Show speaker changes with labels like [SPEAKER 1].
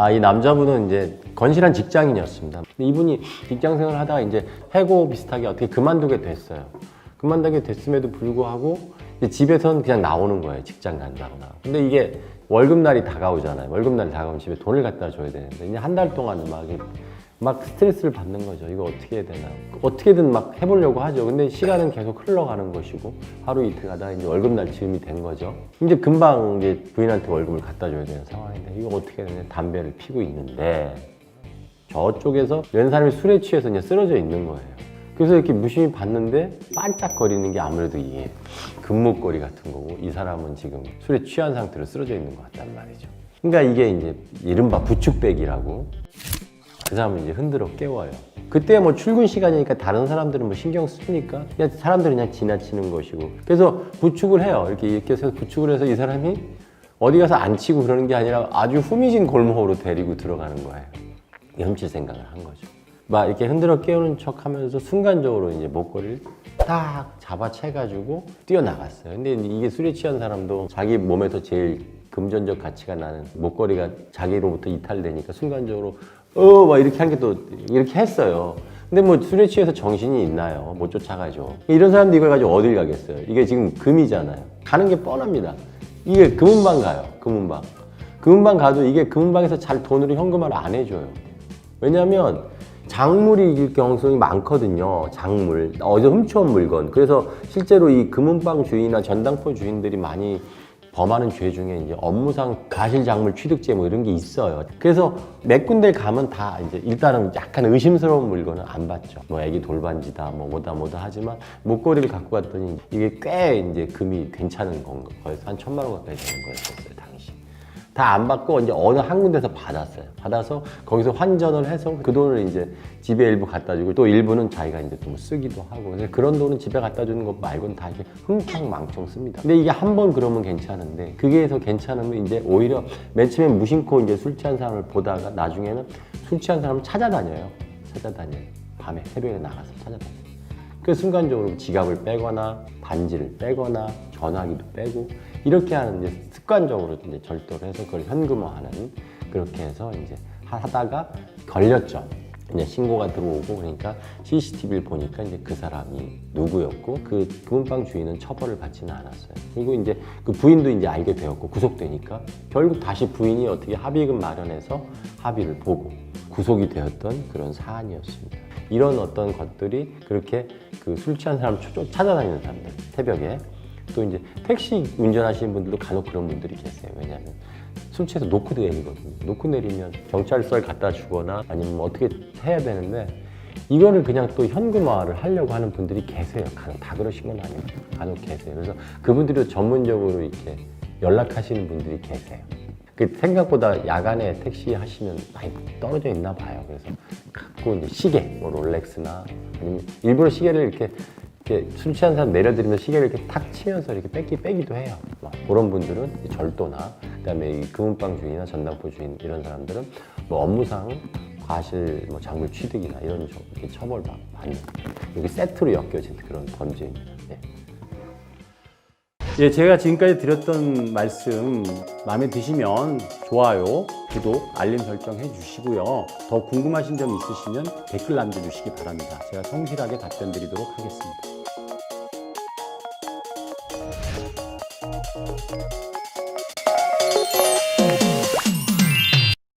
[SPEAKER 1] 아, 이 남자분은 이제 건실한 직장인이었습니다. 근데 이분이 직장 생활을 하다가 이제 해고 비슷하게 어떻게 그만두게 됐어요. 그만두게 됐음에도 불구하고 이제 집에선 그냥 나오는 거예요. 직장 간다거나. 근데 이게 월급날이 다가오잖아요. 월급날이 다가오면 집에 돈을 갖다 줘야 되는데 이제 한 달 동안 막, 막 스트레스를 받는 거죠. 이거 어떻게 해야 되나. 어떻게든 막 해보려고 하죠. 근데 시간은 계속 흘러가는 것이고 하루 이틀 가다가 이제 월급날 즈음이 된 거죠. 이제 금방 이제 부인한테 월급을 갖다 줘야 되는 상황인데 이거 어떻게 해야 되냐. 담배를 피고 있는데 저쪽에서 연 사람이 술에 취해서 이제 쓰러져 있는 거예요. 그래서 이렇게 무심히 봤는데 반짝거리는 게 아무래도 이게 금목걸이 같은 거고 이 사람은 지금 술에 취한 상태로 쓰러져 있는 것 같단 말이죠. 그러니까 이게 이제 이른바 부축백이라고 그 사람은 이제 흔들어 깨워요. 그때 뭐 출근 시간이니까 다른 사람들은 뭐 신경 쓰니까 그냥 사람들은 그냥 지나치는 것이고 그래서 부축을 해요. 이렇게 이렇게 해서 부축을 해서 이 사람이 어디 가서 안 치고 그러는 게 아니라 아주 후미진 골목으로 데리고 들어가는 거예요. 훔칠 생각을 한 거죠. 막 이렇게 흔들어 깨우는 척 하면서 순간적으로 이제 목걸이를 딱 잡아채 가지고 뛰어나갔어요. 근데 이게 술에 취한 사람도 자기 몸에서 제일 금전적 가치가 나는 목걸이가 자기로부터 이탈되니까 순간적으로 어, 막 이렇게 한 게 또 이렇게 했어요. 근데 뭐 술에 취해서 정신이 있나요? 못 쫓아가죠. 이런 사람도 이걸 가지고 어딜 가겠어요? 이게 지금 금이잖아요. 가는 게 뻔합니다. 이게 금은방 가요. 금은방. 금은방 가도 이게 금은방에서 잘 돈으로 현금화를 안 해줘요. 왜냐하면 작물일 경우성이 많거든요. 작물 어디서 훔쳐온 물건. 그래서 실제로 이 금은방 주인이나 전당포 주인들이 많이 범하는 죄 중에 이제 업무상 가실작물 취득죄 뭐 이런 게 있어요. 그래서 몇 군데 가면 다 이제 일단은 약간 의심스러운 물건은 안 받죠. 뭐 애기 돌반지다 뭐 뭐다 뭐다 하지만 목걸이를 갖고 갔더니 이게 꽤 이제 금이 괜찮은 건가. 거의 한 천만 원 가까이 되는 거였었어요 당시. 다 안 받고 이제 어느 한 군데서 받았어요. 받아서 거기서 환전을 해서 그 돈을 이제 집에 일부 갖다 주고 또 일부는 자기가 이제 또 쓰기도 하고 그런 돈은 집에 갖다 주는 것 말고는 다 이렇게 흥청망청 씁니다. 근데 이게 한 번 그러면 괜찮은데 그게 더 괜찮으면 이제 오히려 맨 처음에 무심코 이제 술 취한 사람을 보다가 나중에는 술 취한 사람을 찾아다녀요. 찾아다녀요. 밤에 새벽에 나가서 찾아다녀요. 그 순간적으로 지갑을 빼거나 반지를 빼거나 전화기도 빼고 이렇게 하는 이제 습관적으로 이제 절도를 해서 그걸 현금화하는 그렇게 해서 이제 하다가 걸렸죠. 이제 신고가 들어오고 그러니까 CCTV를 보니까 이제 그 사람이 누구였고 그 금은방 주인은 처벌을 받지는 않았어요. 그리고 이제 그 부인도 이제 알게 되었고 구속되니까 결국 다시 부인이 어떻게 합의금 마련해서 합의를 보고 구속이 되었던 그런 사안이었습니다. 이런 어떤 것들이 그렇게 그 술 취한 사람 쫓- 찾아다니는 사람들 새벽에 또 이제 택시 운전하시는 분들도 간혹 그런 분들이 계세요. 왜냐하면 술 취해서 놓고 내리거든요. 놓고 내리면 경찰서에 갖다 주거나 아니면 뭐 어떻게 해야 되는데 이거를 그냥 또 현금화를 하려고 하는 분들이 계세요. 간혹 다 그러신 건 아니고 간혹 계세요. 그래서 그분들이 전문적으로 이렇게 연락하시는 분들이 계세요. 그 생각보다 야간에 택시 하시면 많이 떨어져 있나 봐요. 그래서 갖고 이제 시계, 뭐 롤렉스나 아니면 일부러 시계를 이렇게 이렇게 술 취한 사람 내려드리면서 시계를 이렇게 탁 치면서 이렇게 뺏기 빼기도 해요. 막 그런 분들은 절도나 그다음에 이 금은방 주인이나 전당포 주인 이런 사람들은 뭐 업무상 과실 뭐 작물 취득이나 이런 저- 이렇게 처벌 받- 받는 이게 세트로 엮여진 그런 범죄입니다. 네.
[SPEAKER 2] 예, 제가 지금까지 드렸던 말씀 마음에 드시면 좋아요, 구독, 알림 설정 해주시고요. 더 궁금하신 점 있으시면 댓글 남겨주시기 바랍니다. 제가 성실하게 답변 드리도록 하겠습니다.